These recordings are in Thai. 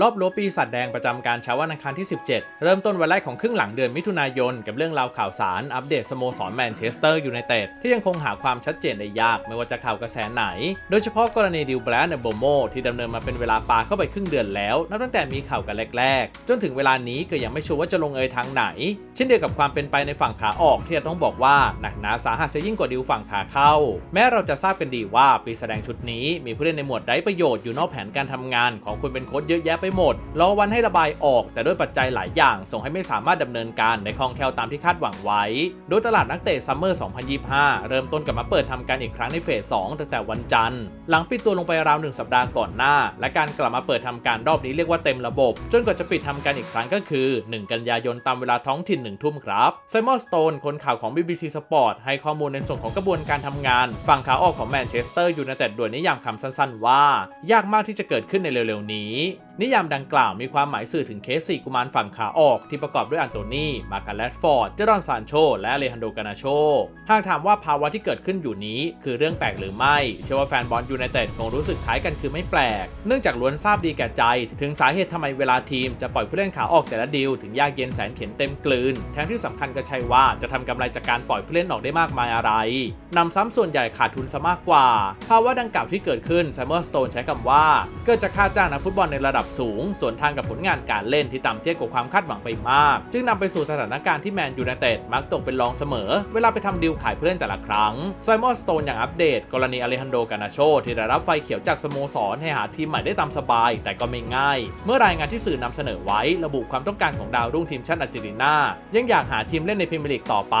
รอบรั้วปีศาจแดงประจำการเช้าวันอังคารที่ 17 เริ่มต้นวันแรกของครึ่งหลังเดือนมิถุนายน กับเรื่องราวข่าวสารอัปเดตสโมสรแมนเชสเตอร์ยูไนเต็ดที่ยังคงหาความชัดเจนได้ยากไม่ว่าจะข่าวกระแสไหน โดยเฉพาะกรณีดิวแบรนด์โบโมที่ดำเนินมาเป็นเวลาปาเข้าไปครึ่งเดือนแล้ว นับตั้งแต่มีข่าวกันแรกๆ จนถึงเวลานี้ก็ยังไม่ชัวร์ว่าจะลงเอยทางไหน เช่นเดียวกับความเป็นไปในฝั่งขาออกที่จะต้องบอกว่าหนักหนาสาหัสยิ่งกว่าดิวฝั่งขาเข้า แม้เราจะทราบกันดีว่าปีแสดงชุดนี้มีผู้เล่นในหมวดได้ประโยชน์อยู่นอกแผนการทำงานของคนเป็นโค้ชเยอะแยะไปหมด รอวันให้ระบายออก แต่ด้วยปัจจัยหลายอย่าง ส่งให้ไม่สามารถดำเนินการในคล่องแคล่วตามที่คาดหวังไว้ โดยตลาดนักเตะซัมเมอร์ 2025 เริ่มต้นกลับมาเปิดทำการอีกครั้งในเฟส 2 ตั้งแต่วันจันทร์ หลังปิดตัวลงไปราวหนึ่งสัปดาห์ก่อนหน้า และการกลับมาเปิดทำการรอบนี้เรียกว่าเต็มระบบ จนกว่าจะปิดทำการอีกครั้งก็คือ 1 กันยายนตามเวลาท้องถิ่น1ทุ่มครับไซมอนสโตนคนข่าวของ BBC Sport ให้ข้อมูลในส่วนของกระบวนการทำงาน ฝั่งขาออกของแมนเชสเตอร์ยูไนเต็ดด้วยนิยามคำสั้นๆ ว่า ยากมากที่จะเกิดขึ้นในเร็วๆนี้ นิยามดังกล่าวมีความหมายสื่อถึงเคสสี่กุมารฝั่งขาออกที่ประกอบด้วยอันโตนีมาการแลดฟอร์ด เจรอนซานโช และเลฮันโดกานาโช หากถามว่าภาวะที่เกิดขึ้นอยู่นี้ คือเรื่องแปลกหรือไม่ เชื่อว่าแฟนบอลยูไนเต็ดคงรู้สึกคล้ายกันคือไม่แปลก เนื่องจากล้วนทราบดีแก่ใจ ถึงสาเหตุทำไมเวลาทีมจะปล่อยผู้เล่นขาออกแต่ละดีลถึงยากเย็นแสนเข็ญเต็มกลืน แถมที่สำคัญก็ใช่ว่าจะทำกำไรจากการปล่อยผู้เล่นออกได้มากมายอะไรนำซ้ำส่วนใหญ่ขาดทุนซะมากกว่า ภาวะดังกล่าวที่เกิดขึ้นไซมอนสโตนใช้คำว่า เกิดจากค่าจ้างนักฟุตบอลในระดับสูง ส่วนทางกับผลงานการเล่นที่ต่ำเทียบกับความคาดหวังไปมาก จึงนำไปสู่สถานการณ์ที่แมนยูไนเต็ดมักตกเป็นรองเสมอ เวลาไปทำดีลขายผู้เล่นแต่ละครั้งไซมอนสโตนอย่างอัปเดต กรณีอเลฮันโดกานาโชที่ได้รับไฟเขียวจากสโมสรให้หาทีมใหม่ได้ตามสบาย แต่ก็ไม่ง่าย เมื่อรายงานที่สื่อนำเสนอไว้ระบุความต้องการของดาวรุ่งทีมชาติอาร์เจนตินายังอยากหาทีมเล่นในพรีเมียร์ลีกต่อไป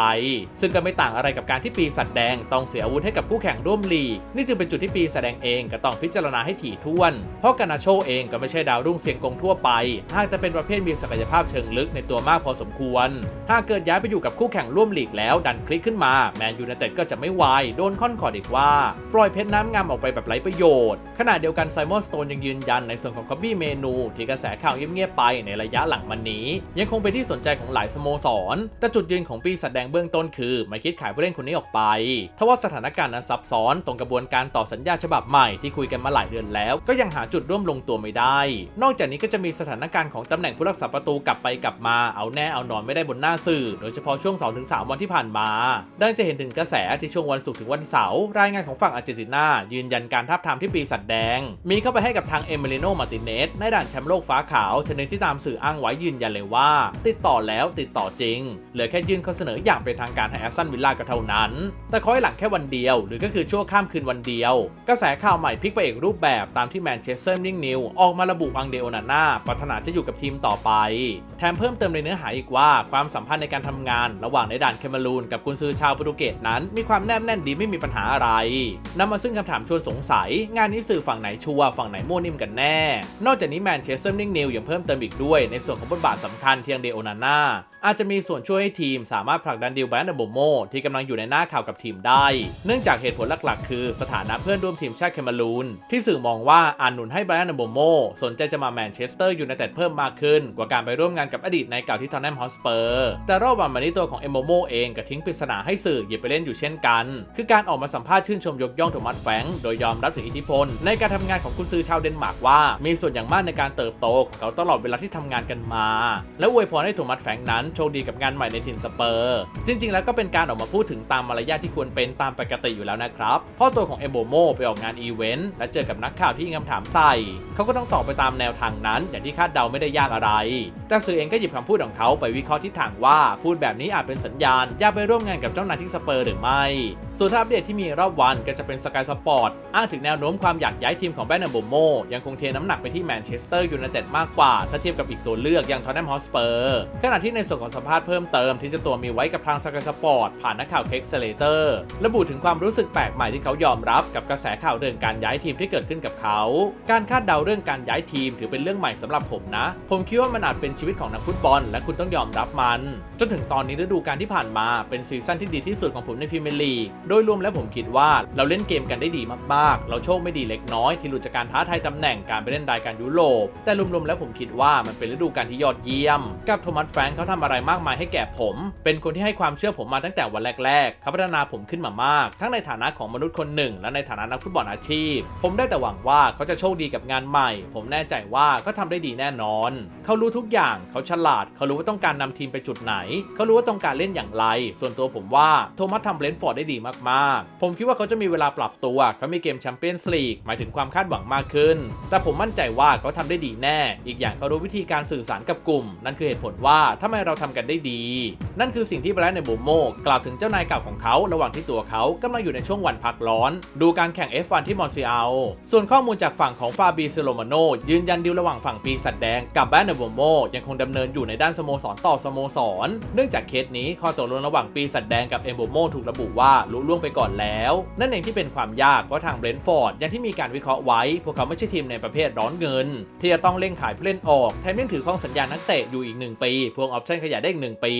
ซึ่งก็ไม่ต่างอะไรกับการที่ปีศาจแดงต้องเสียอาวุธให้กับคู่แข่งร่วมลีกนี่จึงเป็นจุดที่ปีแสดงเองก็ต้องพิจารณาให้ถี่ถ้วน เพราะกานาโชเองก็ไม่ใช่ดาวรุ่งเสียงกงทั่วไป หากจะเป็นประเภทมีศักยภาพเชิงลึกในตัวมากพอสมควร หากเกิดย้ายไปอยู่กับคู่แข่งร่วมลีกแล้วดันคลิกขึ้นมา แมนยูไนเต็ดก็จะไม่วาย โดนค่อนขอดอีกว่า ปล่อยเพชรน้ำงามออกไปแบบไร้ประโยชน์ ขณะเดียวกันไซมอนสโตนยังยืนยันในส่วนของคอบบี้เมนู ที่กระแสข่าวเงียบๆไปในระยะหลังมันนี้ ยังคงเป็นที่สนใจของหลายสโมสร แต่จุดยืนของปีศาจแดงเบื้องต้นคือ ไม่คิดขายผู้เล่นคนนี้ออกไปทว่าสถานการณ์นั้นซับซ้อนตรงกระบวนการต่อสัญญาฉบับใหม่ที่คุยกันมาหลายเดือนแล้ว ก็ยังหาจุดร่วมลงตัวไม่ได้นอกจากนี้ก็จะมีสถานการณ์ของตำแหน่งผู้รักษาประตูกลับไปกลับมาเอาแน่เอานอนไม่ได้บนหน้าสื่อ โดยเฉพาะช่วง 2-3 วันที่ผ่านมา ดังจะเห็นถึงกระแสที่ช่วงวันศุกร์ถึงวันเสาร์รายงานของฝั่งอาร์เจนตินายืนยันการทับทามที่ปีศาจแดง มีเข้าไปให้กับทางเอเมิลิโนมาติเนสในด่านแชมป์โลกฟ้าขาวชนิดที่ตามสื่ออ้างไว้ยืนยันเลยว่า ติดต่อแล้วติดต่อจริงเหลือแค่ยื่นข้อเสนออย่างเป็นทางการให้แอสตันวิลล่าก็เท่านั้น แต่คอยหลังแค่วันเดียว หรือก็คือชั่วข้ามคืนวันเดียว กระแสข่าวใหม่พลิกไปอีกรูปแบบตามที่แมนเชสเตอร์นิงนิวออกมาระบุอังเดโอนาน่าปรารถนาจะอยู่กับทีมต่อไป แถมเพิ่มเติมในเนื้อหาอีกว่าความสัมพันธ์ในการทำงาน ระหว่างในด่านเคมารูนกับกุนซือชาวโปรตุเกสนั้น มีความแนบแน่นดีไม่มีปัญหาอะไรนำมาซึ่งคำถามชวนสงสัย งานนี้สื่อฝั่งไหนชัวร์ฝั่งไหนมั่วนิ่มกันแน่ นอกจากนี้แมนเชสเตอร์นิ่งนิวยังเพิ่มเติมอีกด้วยในส่วนของบทบาทสำคัญเที่อังเดโอนาน่าอาจจะมีส่วนช่วยให้ทีมสามารถผลักดันดิวแบนด์โบโมที่กำลังอยู่ในหน้าข่าวกับทีมได้ เนื่องจากเหตุผลหลักๆ คือสถานะเพื่อนร่วมทีมชาติเคมารูนที่สื่อมองว่าอาจหนุนให้ไบรอันโบโมสนใจจะมาแมนเชสเตอร์ยูไนเต็ดเพิ่มมากขึ้น กว่าการไปร่วมงานกับอดีตในเก่าที่ทอนแนมฮอสเปอร์แต่รอบวันมานี้ตัวของเอมโบโมเองก็ทิ้งปริศนาให้สื่อหยิบไปเล่นอยู่เช่นกัน คือการออกมาสัมภาษณ์ชื่นชมยกย่องโทมัสแฟงโดยยอมรับถึงอิทธิพล ในการทำงานของกุนซือชาวเดนมาร์กว่า มีส่วนอย่างมากในการเติบโตของเขาตลอดเวลาที่ทำงานกันมา และอวยพรให้โทมัสแฟงนั้นโชคดีกับงานใหม่ในทีมสเปอร์ จริง ๆ แล้วก็เป็นการออกมาพูดถึงตามมารยาทที่ควรเป็นตามปกติอยู่แล้วนะครับเพราะตัวของเอมโบโมไปออกงานอีเวนต์และเจอกับนักข่าวที่ยิงคำถามใส่เขาก็ต้องตอบไปตามามแนวทางนั้น อย่างที่คาดเดาไม่ได้ยากอะไร แต่สื่อเองก็หยิบคำพูดของเขาไปวิเคราะห์ทิศทางว่า พูดแบบนี้อาจเป็นสัญญาณอยากไปร่วมงานกับเจ้านายที่สเปอร์หรือไม่ ส่วนถ้าอัปเดตที่มีรอบวันก็จะเป็นสกายสปอร์ตอ้างถึงแนวโน้มความอยากย้ายทีมของแบรนด์โบโมยังคงเทน้ำหนักไปที่แมนเชสเตอร์ยูไนเต็ดมากกว่า ถ้าเทียบกับอีกตัวเลือกอย่างทอนแนมฮอสเปอร์ขณะที่ในส่วนของสัมภาษณ์เพิ่มเติมที่เจะตัวมีไว้กับทางสกายสปอร์ตผ่านนักข่าวเค็กเซเลเตอร์ระบุถึงความรู้สึกแปลกใหม่ที่เขายอมรับกับกระแสข่าวเรื่องการย้ายทีมที่เกิดขึ้นกับเขา การคาดเดาเรื่องการย้ายทีมถือเป็นเรื่องใหม่สำหรับผมนะ ผมคิดว่ามันอาจเป็นชีวิตของนักฟุตบอล และคุณต้องยอมรับมัน จนถึงตอนนี้ฤดูกาลที่ผ่านมาเป็นซีซั่นที่ดีที่สุดของผมในพรีเมียร์ลีกโดยรวมแล้วผมคิดว่าเราเล่นเกมกันได้ดีมากๆ เราโชคไม่ดีเล็กน้อยที่หลุดจากการท้าทายตำแหน่งการไปเล่นรายการยุโรปแต่รวมๆแล้วผมคิดว่ามันเป็นฤดูกาลที่ยอดเยี่ยม กับโทมัสแฟรงค์เขาทำอะไรมากมายให้แก่ผม เป็นคนที่ให้ความเชื่อผมมาตั้งแต่วันแรกๆเขาพัฒนาผมขึ้นมามาก ทั้งในฐานะของมนุษย์คนหนึ่ง และในฐานะนักฟุตบอลอาชีพ ผมได้แต่หวังว่าเขาจะโชคดีกับงานใหม่ ผมแน่ใจว่าก็ทำได้ดีแน่นอน เขารู้ทุกอย่างเขาฉลาด เขารู้ว่าต้องการนำทีมไปจุดไหน เขารู้ว่าต้องการเล่นอย่างไร ส่วนตัวผมว่าโทมัสทำเบรนท์ฟอร์ดได้ดีมากๆ ผมคิดว่าเขาจะมีเวลาปรับตัว เขามีเกมแชมเปี้ยนส์ลีกหมายถึงความคาดหวังมากขึ้น แต่ผมมั่นใจว่าเขาทำได้ดีแน่ อีกอย่างเขารู้วิธีการสื่อสารกับกลุ่ม นั่นคือเหตุผลว่าทำไมเราทำกันได้ดี นั่นคือสิ่งที่แบรนด์ในบูโมกล่าวถึงเจ้านายเก่าของเขาระหว่างที่ตัวเขากำลังอยู่ในช่วงวันพักร้อน ดูการแข่ง F1 ที่มอนซีอัลส่วนข้อมูลจากฝั่งของฟาบีเซโลมาโนยืืนยันดีลระหว่างฝั่งปีศาจแดงกับแบรนด์ในบูโมยังคงดำเนินอยู่ในด้านสโมสรต่อสโมสร เนื่องจากเคสนี้ข้อตกลงระหว่างปีศาจแดงกับเอมโบโมถูกระบุว่าลุล่วงไปก่อนแล้ว นั่นเองที่เป็นความยากเพราะทางเบรนท์ฟอร์ดย่างที่มีการวิเคราะห์ไว้ พวกเขาไม่ใช่ทีมในประเภทร้อนเงิน ที่จะต้องเร่งขายผู้เล่นออกแถมยังถือครองสัญญานักเตะอยู่อีก 1 ปี พวงออปชั่นขยายได้อีก1ปี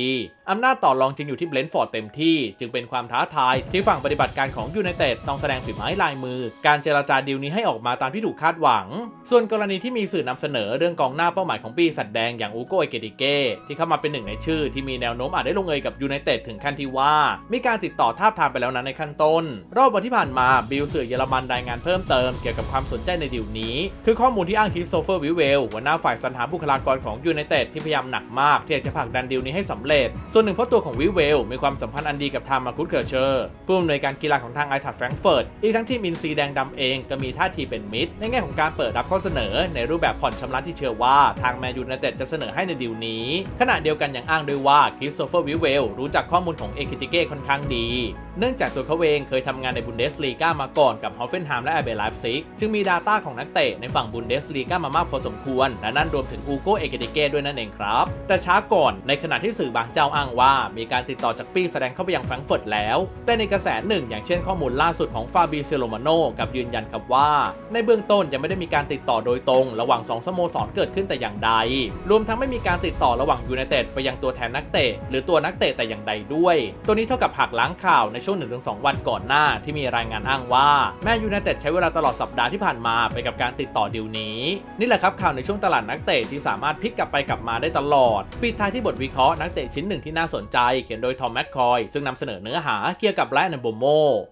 อำนาจต่อรองจึงอยู่ที่เบรนท์ฟอร์ดเต็มที่จึงเป็นความท้าทายที่ฝั่งปฏิบัติการของยูไนเต็ดต้องแสดงฝีไม้ลายมือ การเจรจาดีลนี้ให้ออกมาตามที่ถูกคาดหวัง ส่วนกรณีที่ที่มีสื่อนำเสนอเรื่องกองหน้าเป้าหมายของปีสัตว์แดงอย่างอูโกเอเกติเก้ที่เข้ามาเป็นหนึ่งในชื่อที่มีแนวโน้มอาจได้ลงเอยกับยูไนเต็ดถึงขั้นที่ว่า มีการติดต่อทาบทามไปแล้วนั้นในขั้นต้น รอบวันที่ผ่านมาบิลสื่อเยอรมันรายงานเพิ่มเติมเกี่ยวกับความสนใจในดีลนี้ คือข้อมูลที่อ้างคริสโตเฟอร์วิเวลหัวหน้าฝ่ายสรรหาบุคลากรของยูไนเต็ดที่พยายามหนักมากที่อยากจะผลักดันดีลนี้ให้สำเร็จ ส่วนหนึ่งเพราะตัวของวิเวลมีความสัมพันธ์อันดีกับทามมาคุตเกอร์เชอร์ผู้อำนวยการกีฬาของทางไอทัดแฟรงก์เฟิร์ตอีกทั้งทีมอินซีแดงดำเองก็มีท่าทีเป็นมิตรในแง่ของการเปิดรับข้อเสนอในรูปแบบผ่อนชำระที่เชื่อว่าทางแมนยูไนเต็ดจะเสนอให้ในดีลนี้ ขณะเดียวกันยังอ้างด้วยว่าคริสโตเฟอร์วิเวลรู้จักข้อมูลของเอคิติเก้ค่อนข้างดี เนื่องจากตัวเขาเองเคยทำงานในบุนเดสลีกามาก่อนกับฮอฟเฟนไฮม์และแอเบลไลฟ์ซิกจึงมี Data ของนักเตะในฝั่งบุนเดสลีกามามากพอสมควร และนั่นรวมถึงอูโกเอคิติเก้ด้วยนั่นเองครับ แต่ช้าก่อนในขณะที่สื่อบางเจ้าอ้างว่า มีการติดต่อจากปีแสดงเข้าไปยังแฟรงก์เฟิร์ตแล้ว แต่ในกระแสหนึ่งอย่างเช่นข้อมูลล่าสุดของฟาบีเซโลมาโนกับยืนยันครับว่า ในเบื้องต้นยังไม่ได้มีการติดต่อโดยตรงระหว่างสองสโมสรเกิดขึ้นแต่อย่างใด รวมทั้งไม่มีการติดต่อระหว่างยูไนเต็ดไปยังตัวแทนนักเตะ หรือตัวนักเตะแต่อย่างใดด้วย ตัวนี้เท่ากับหักล้างข่าวในช่วง 1-2 วันก่อนหน้าที่มีรายงานอ้างว่าแม่ยูไนเต็ดใช้เวลาตลอดสัปดาห์ที่ผ่านมาไปกับการติดต่อดีลนี้ นี่แหละครับข่าวในช่วงตลาดนักเตะที่สามารถพลิกกลับไปกลับมาได้ตลอด ปิดท้ายที่บทวิเคราะห์นักเตะชิ้นหนึ่งที่น่าสนใจเขียนโดยทอมแมคคอยซึ่งนำเสนอเนื้อหาเกี่ยวกับไลน์โบโม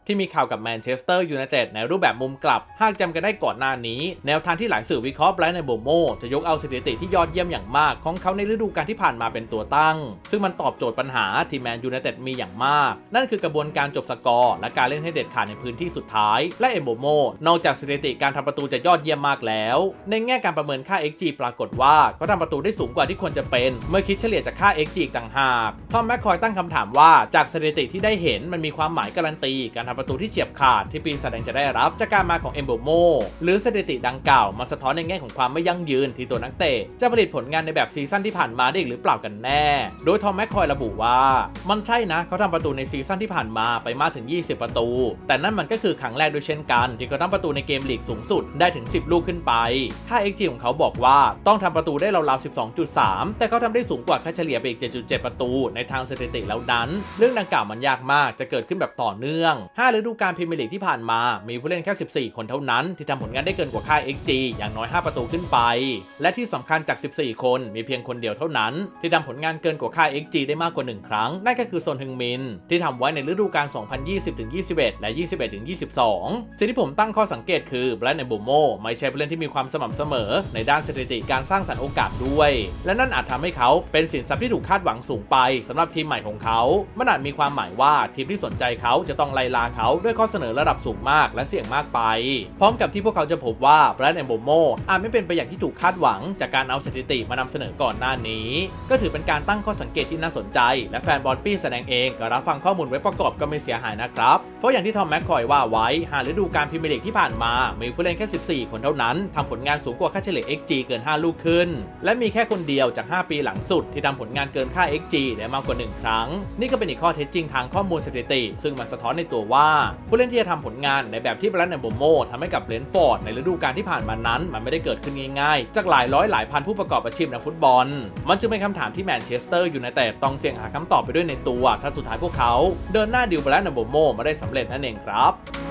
ที่มีข่าวกับแมนเชสเตอร์ยูไนเต็ดในรูปแบบมุมกลับหากจำกันได้ก่อนหน้านี้ แนวทางที่หลายสื่อวิเคราะห์ไลน์โบโมจะยกเอาสถิติที่ยอดเยี่ยมอย่างมากของเขาในฤดูกาลที่ผ่านมาเป็นตัวตั้ง ซึ่งมันตอบโจทย์ปัญหาที่แมนยูไนเต็ดมีอย่างมาก นั่นคือกระบวนการจบสกอร์ และการเล่นให้เด็ดขาดในพื้นที่สุดท้าย และเอมโบโมนอกจากสถิติการทำประตูจะยอดเยี่ยมมากแล้ว ในแง่การประเมินค่า XG ปรากฏว่าเขาทำประตูได้สูงกว่าที่ควรจะเป็น เมื่อคิดเฉลี่ยจากค่า XG อีกต่างหากทอมแมคคอยตั้งคำถามว่าจากสถิติที่ได้เห็นมันมีความหมายการันตี การทำประตูที่เฉียบขาดที่ปีศาจแดงจะได้รับจากการมาของเอมโบโมหรือสถิติดังกล่าวมาสะท้อนในแง่ของความไม่ยั่งยืนที่ตัวนักเตะจะผลิตผลงานในแบบซีซั่นที่ผ่านมาได้อีกหรือเปล่ากันแน่ โดยทอมแมคคอยระบุว่า มันใช่นะเขาทำประตูในซีซั่นที่ผ่านมาไปมากถึง 20 ประตู แต่นั่นมันก็คือครั้งแรกด้วยเช่นกันที่เขาทำประตูในเกมลีกสูงสุดได้ถึง 10 ลูกขึ้นไป ค่า XG ของเขาบอกว่าต้องทำประตูได้ราวๆ 12.3 แต่เขาทำได้สูงกว่าค่าเฉลี่ยไปอีก 7.7 ประตู ในทางสถิติแล้วนั้น เรื่องดังกล่าวมันยากมากจะเกิดขึ้นแบบต่อเนื่อง 5 ฤดูกาลพรีเมียร์ลีกที่ผ่านมา มีผู้เล่นแค่ 14 คนเท่านั้น ที่ทำผลงานได้เกินกว่าค่า XG อย่างน้อย5 ประตูขึ้นไป และที่สำคัญจาก 14 คนมีเพียงคนเดียวเท่านั้น ที่ทำผลงานเกินกว่าค่า XG ได้มากกว่า 1 ครั้ง นั่นก็คือโซนฮึงมิน ที่ทำไว้ในฤดูกาล 2020-21 และ 21-22 สิ่งที่ผมตั้งข้อสังเกตคือแบรนด์เอโบโมไม่ใช่ผู้เล่นที่มีความสม่ำเสมอ ในด้านสถิติการสร้างสรรค์โอกาสด้วย และนั่นอาจทำให้เขาเป็นสินทรัพย์ที่ถูกคาดหวังสูงไปสำหรับทีมใหม่ของเขา มันอาจมีความหมายว่าทีมที่สนใจเขาจะต้องไล่ลาเขาด้วยข้อเสนอระดับสูงมากและเสี่ยงมากไป พร้อมกับที่พวกเขาจะพบว่าแบรนด์เอโบโมอาจไม่เป็นไปอย่างที่ถูกคาดหวัง จากการเอาสถิติมานำเสนอก่อนหน้านี้ ก็ถือเป็นการตั้งข้อสังเกตที่น่าสนใจ และแฟนบอลปี้แสดงเองก็รับฟังข้อมูลไว้ประกอบก็ไม่เสียหายนะครับ เพราะอย่างที่ทอมแมคคอยว่าไว้หาฤดูกาลพรีเมียร์ลีกที่ผ่านมา มีผู้เล่นแค่ 14 คนเท่านั้นทำผลงานสูงกว่าค่าเฉลี่ย XG เกิน 5 ลูกขึ้น และมีแค่คนเดียวจาก 5 ปีหลังสุด ที่ทำผลงานเกินค่า XG ได้มากกว่า 1 ครั้ง นี่ก็เป็นอีกข้อเท็จจริงทางข้อมูลสถิติ ซึ่งมันสะท้อนในตัวว่า ผู้เล่นที่จะทำผลงานในแบบที่บรันเนโบโมทำให้กับเบรนฟอร์ดในฤดูกาลที่ผ่านมานั้นมันไม่ได้เกิดขึ้นง่ายๆ จากหลายร้อยหลายพันผู้ประกอบอาชีพนักฟุตบอล มันจึงเป็นคำถามที่แมนเชสเตอร์อยู่ในแต่ต้องเสี่ยงหาคำตอบไปด้วยในตัวถ้าสุดท้ายพวกเขา เดินหน้าดิวบรันนโบโมมาได้สำเร็จนั่นเองครับ